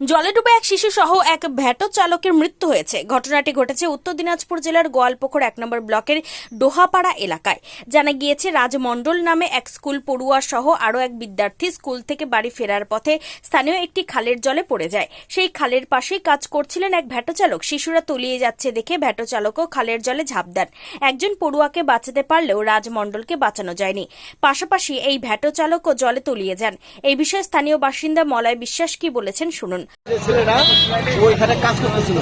জলে ডুবে এক শিশু সহ এক ভ্যাটো চালকের মৃত্যু হয়েছে। ঘটনাটি ঘটেছে উত্তর দিনাজপুর জেলার গোয়ালপুকুর এক নম্বর ব্লকের ডোহাপাড়া এলাকায়। জানা গিয়েছে, রাজমণ্ডল নামে এক স্কুল পড়ুয়া সহ আরও এক বিদ্যার্থী স্কুল থেকে বাড়ি ফেরার পথে স্থানীয় একটি খালের জলে পড়ে যায়। সেই খালের পাশেই কাজ করছিলেন এক ভ্যাটো চালক। শিশুরা তলিয়ে যাচ্ছে দেখে ভ্যাটো চালকও খালের জলে ঝাঁপ দেন। একজন পড়ুয়াকে বাঁচাতে পারলেও রাজমণ্ডলকে বাঁচানো যায়নি। পাশাপাশি এই ভ্যাটো চালকও জলে তলিয়ে যান। এই বিষয়ে স্থানীয় বাসিন্দা মলয় বিশ্বাস কি বলেছেন শুনুন। যে ছেলেরা ওইখানে কাজ করতেছিল।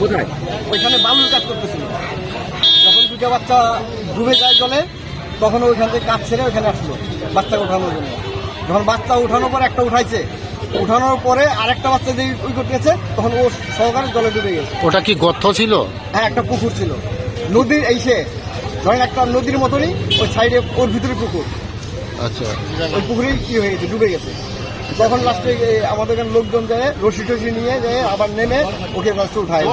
কোথায়? ওইখানে বালুর কাজ করতেছিল। যখন দুটো বাচ্চা ডুবে যায় জলে তখন ওইখান থেকে কাজ ছেড়ে ওইখানে আসলো বাচ্চা ওঠানোর জন্য। যখন বাচ্চা উঠানোর পর একটা উঠাইছে উঠানোর পরে আরেকটা বাচ্চা যে ওই করতে গেছে তখন ও সহকারে জলে ডুবে গেছে। ওটা কি গর্ত ছিল? হ্যাঁ একটা পুকুর ছিল। নদীর এই সে ধরেন একটা নদীর মতনই ওই সাইডে ওর ভিতরে পুকুর। আচ্ছা। ওই পুকুরেই কি হয়ে গেছে ডুবে গেছে। তখন লাস্টে আমাদের এখানে লোকজন যায় রশি টসি নিয়ে যায় আবার নেমে ওকে লাস্টে উঠায়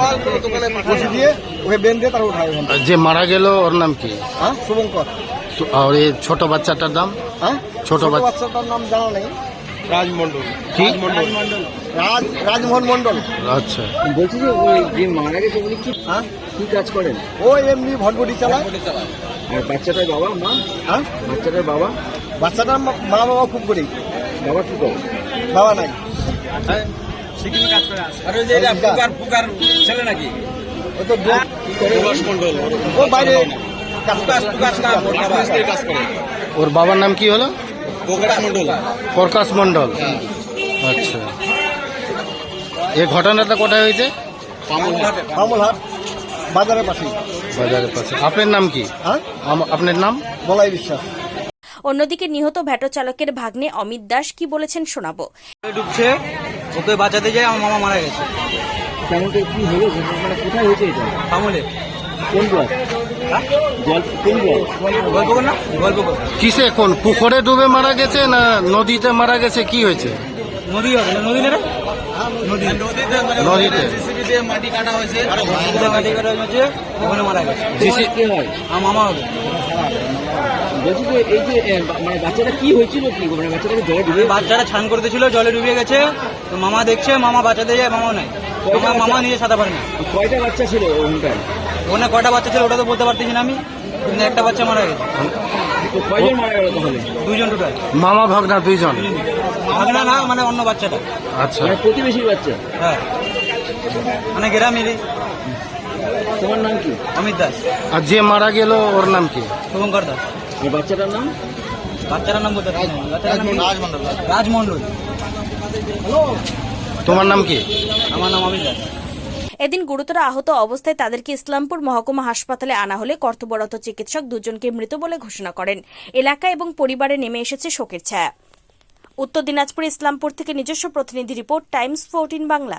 রশি দিয়ে ওকে বেঁধে তারা উঠায় যে মারা গেল ওর নাম কি? হ্যাঁ শুভঙ্কর। আর এই ছোট বাচ্চাটার নাম? হ্যাঁ ছোট বাচ্চাটার নাম জানা নেই। রাজমন্ডল কি? রাজ রাজমোহন মন্ডল আচ্ছা। বলছি যে ওই যে মারা গেছে উনি কি হ্যাঁ। কি কাজ করেন? ও এমনি ভটভটি চালায়। আর বাচ্চাটার বাবা মা? হ্যাঁ। বাচ্চাটার বাবা? বাচ্চাটার মা মা বাবা খুব গরিব। বাবা কি বাবা নাই। আর ওই যে এরা ফুকার ফুকার ছেলে নাকি? ও তো ব্লক মন্ডল ও বাইরে কাজ ফুকাস ফুকাস না রাজমিস্ত্রির কাজ করে। ওর বাবার নাম কি হলো? প্রকাশ মন্ডল আচ্ছা। এই ঘটনাটা কোথায় হয়েছে? বাজারের পাশে বাজারের পাশে। আপনার নাম কি? হ্যাঁ? আম- আপনার নাম? বলাই বিশ্বাস। অন্যদিকে নিহত ভ্যাটো চালকের ভাগ্নে অমিত দাস কি বলেছেন শোনাবো। ডুবছে ওকে বাঁচাতে যায় আমার মামা মারা গেছে। কেমন কি হলো? মানে কোথায় হয়েছে এটা? আমলে কোন ব্লক জল কোন ব্লক গল্প কর না গল্প কর। কিসে কোন? পুকুরে ডুবে মারা গেছে না নদীতে মারা গেছে? কি হয়েছে? নদী হবে না নদী না রে মাটি কাটা হয়েছে মাটি কাটা হয়েছে ওখানে মারা গেছে। কে হয়? আমার মামা হবে। বলছি যে এই যে মানে বাচ্চাটা কি হয়েছিল কি? মানে বাচ্চাটাকে জলে ডুবে বাচ্চারা ছান করতেছিল জলে ডুবে গেছে। তো মামা দেখছে মামা বাঁচাতে যায় মামাও নাই। মামা মামা নিজে সাঁতার পারে না। কয়টা বাচ্চা ছিল ওখানটায় ওখানে কয়টা বাচ্চা ছিল ওটা তো বলতে পারতেছি না আমি। কিন্তু একটা বাচ্চা মারা গেছে। তো কয়জন মারা গেল তাহলে? দুইজন টোটাল মামা ভাগনা দুইজন। ভাগনা না মানে অন্য বাচ্চাটা। আচ্ছা। মানে প্রতিবেশীর বাচ্চা? হ্যাঁ। মানে গ্রামেরই। তোমার নাম কি? অমিত দাস। আর যে মারা গেল ওর নাম কি? শুভঙ্কর দাস। আর বাচ্চাটার নাম? বাচ্চাটার নাম বলতে রাজমন্ডল তোমার নাম কি? আমার নাম অমিত দাস। এদিন গুরুতর আহত অবস্থায় তাদেরকে ইসলামপুর মহকুমা হাসপাতালে আনা হলে কর্তব্যরত চিকিৎসক দুজনকে মৃত বলে ঘোষণা করেন। এলাকা এবং পরিবারে নেমে এসেছে শোকের ছায়া। উত্তর দিনাজপুর ইসলামপুর থেকে নিজস্ব প্রতিনিধি রিপোর্ট টাইমস ফোরটিন বাংলা।